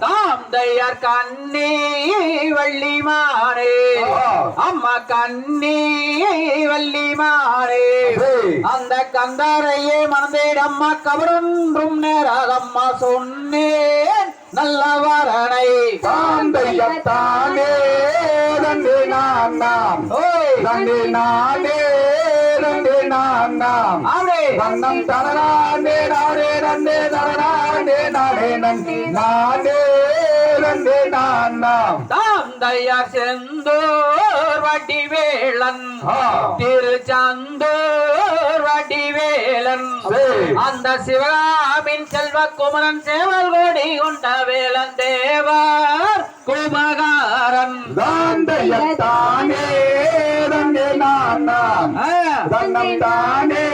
தாம் தையர் கண்ணி வள்ளிமானே. அம்மா கண்ணி வள்ளிமானே. அந்த கந்தாரையே மனதேடம்மா கவரொன்றும் நேராதம்மா சொன்னேன். நல்ல வரனை. தாந்தையத்தானே தந்தை நான் நாம் தந்தை நானே. தந்தை நான் நாம் வண்ணம் தரணாண்டே நானே நந்தே தரணாண்டே நானே நந்தி நானே நந்தே நான் நாம் தாம் தையர் செந்தூர் வடிவேலன். ஆ. திருச்சந்தூர் வடிவேலன். அந்த சிவகாமின் செல்வ குமரன் சேவல் கோடி கொண்ட வேலன் தேவர் குமகாரன். தாந்தையத்தானே தன்னம் தானே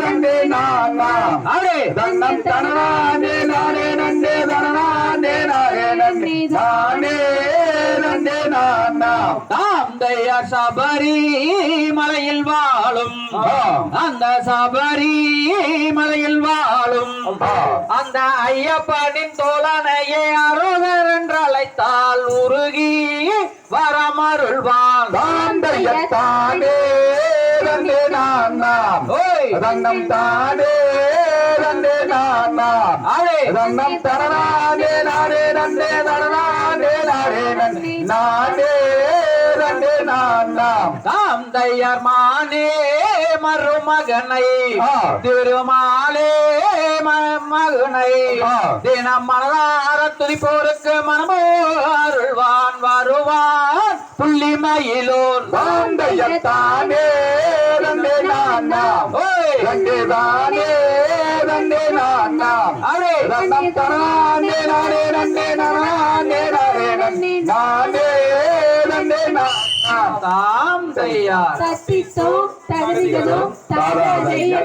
தந்தை நான். தன்னம் தனநானே நானே நந்தே தனநானே நானே நந்தி நானே நந்தே நான். தையர் சபரி மலையில் வாழும். அந்த சபரி மலையில் வாழும். அந்த ஐயப்பனின் தோழனையே அரோகர் என்று அழைத்தால் உருகி வரமருள்வான். தாந்தையத்தானே நாம் அவளே தன்னம் தரணானே நானே நந்தே தரணானே நானே நந்தி நானே நந்தே நான். நாம் தாம் தையர் மானே மருமகனை. திருமாலே மகனை. தினம் மனதார துதிப்போருக்கு மனமோ அருள்வான் வருவான் புள்ளிமயிலூர். தாந்தையத்தானே தந்தை நான். நாம் ஓய் தந்தை தானே தந்தை நான் அவளே தன்னம் தரணானே நானே நந்தே நானே நானே தாம் தையார். தத்தித்தோம் தகுதிகளும் தாராதையும்